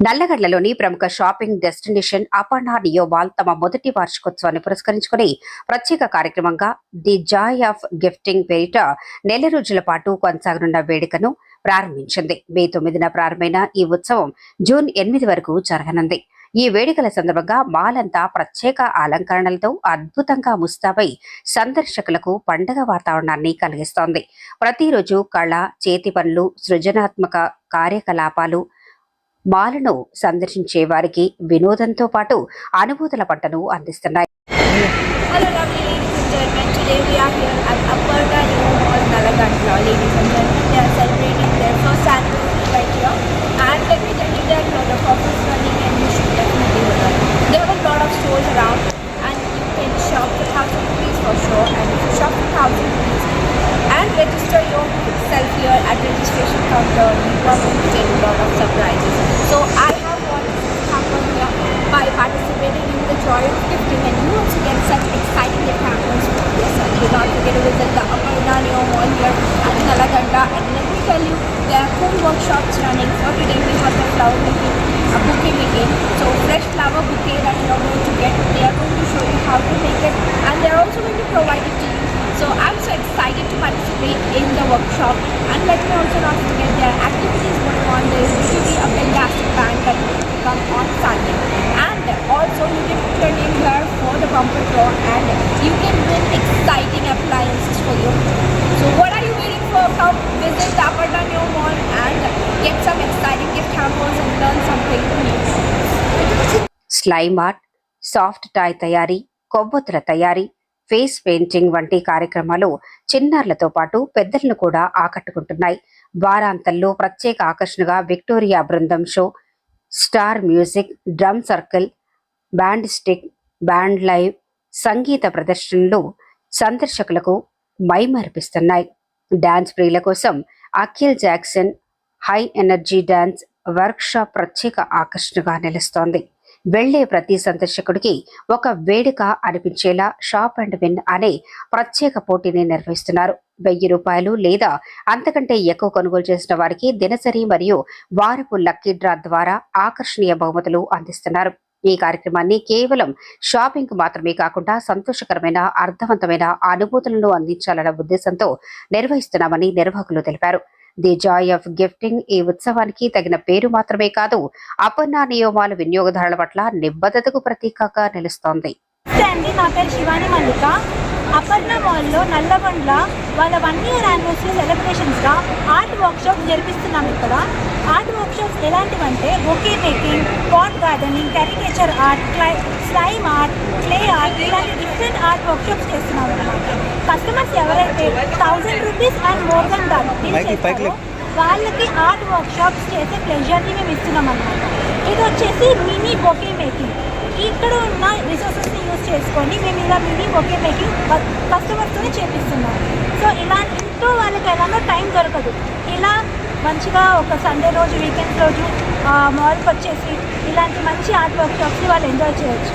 నల్లగడ్లలోని ప్రముఖ shopping destination Aparna నియోబాల్ తమ మొదటి వార్షికోత్సవాన్ని పురస్కరించుకుని ప్రత్యేక కార్యక్రమంగా ది జాయ్ ఆఫ్ గిఫ్టింగ్ పేరిట నెల రోజుల పాటు కొనసాగనున్న వేడుకను ప్రారంభించింది. మే తొమ్మిదిన ప్రారంభమైన ఈ ఉత్సవం జూన్ ఎనిమిది వరకు జరగనుంది. ఈ వేడుకల సందర్భంగా మాలంతా ప్రత్యేక అలంకరణలతో అద్భుతంగా ముస్తాబై సందర్శకులకు పండగ వాతావరణాన్ని కలిగిస్తోంది. ప్రతిరోజు కళ చేతి పనులు సృజనాత్మక కార్యకలాపాలు మాలను సందర్శించే వారికి వినోదంతో పాటు అనుభూతుల పంటను అందిస్తున్నాయి. And let me tell you there are cool workshops running for today we have the flower making a bouquet making so fresh flower bouquet that you are going to get they are going to show you how to make it and they are also going to provide it to you so I'm so excited to participate in the workshop and let me also not forget there are activities going on there is going to be a fantastic band that will come on Sunday and also you can put your name here for the bumper draw and you can win exciting appliances for home. So what are you waiting? Come visit the Aparna New Mall and get some exciting gift hampers and learn something new. Slime art soft toy తయారీ కొవ్వొత్తుల తయారీ face painting వంటి కార్యక్రమాలు చిన్నారులతో పాటు పెద్దలను కూడా ఆకట్టుకుంటున్నాయి వారాంతంలో ప్రత్యేక ఆకర్షణగా విక్టోరియా బృందం show star music drum circle band stick band live సంగీత ప్రదర్శనలు సందర్శకులకు మైమర్పిస్తున్నాయి డాన్స్ ప్రియుల కోసం Akhil Jackson high energy dance workshop ప్రత్యేక ఆకర్షణగా నిలుస్తోంది. వెళ్ళే ప్రతి సందర్శకుడికి ఒక వేడుక అనిపించేలా షాప్ అండ్ విన్ అనే ప్రత్యేక పోటీని నిర్వహిస్తున్నారు. వెయ్యి రూపాయలు లేదా అంతకంటే ఎక్కువ కొనుగోలు చేసిన వారికి దినసరి మరియు వారపు లక్కీ డ్రా ద్వారా ఆకర్షణీయ బహుమతులు అందిస్తున్నారు. ఈ కార్యక్రమాన్ని కేవలం షాపింగ్ మాత్రమే కాకుండా సంతోషకరమైన అర్థవంతమైన అనుభూతులను అందించాలన్న ఉద్దేశంతో నిర్వహిస్తున్నామని నిర్వాహకులు తెలిపారు. ది జాయ్ ఆఫ్ గిఫ్టింగ్ ఈ ఉత్సవానికి తగిన పేరు మాత్రమే కాదు అపర్ణ నియమాల వినియోగదారుల పట్ల నిబద్ధతకు ప్రతీకగా నిలుస్తోంది. నా పేరు శివాని మల్లిక. అపర్ణ మాల్లో నల్లగొండ్ల వాళ్ళ వన్ ఇయర్ యానివర్సరీ సెలబ్రేషన్స్గా ఆర్ట్ వర్క్షాప్ జరిపిస్తున్నాం ఇక్కడ. Art workshops ఎలాంటివంటే bouquet making pot gardening caricature art clay slime art clay art ఇలాంటి డిఫరెంట్ ఆర్ట్ వర్క్షాప్స్ చేస్తున్నాం అనమాట కస్టమర్స్ ఎవరైతే thousand rupees and more than చేస్తారో వాళ్ళకి ఆర్ట్ వర్క్షాప్స్ చేసే ప్లెజర్ని మేము ఇస్తున్నాం అనమాట ఇది వచ్చేసి మినీ బొకే మేకింగ్. ఇక్కడ ఉన్న రిసోర్సెస్ని యూజ్ చేసుకొని మేము ఇలా మినీ బొకే మేకింగ్ కస్టమర్స్తోనే చేపిస్తున్నాం. సో ఇలా ఇంట్లో వాళ్ళకి ఎలాగో టైం దొరకదు. ఇలా మంచిగా ఒక సండే రోజు వీకెండ్ రోజు మాల్కి వచ్చేసి ఇలాంటి మంచి ఆర్ట్ వర్క్షాప్స్ని వాళ్ళు ఎంజాయ్ చేయొచ్చు.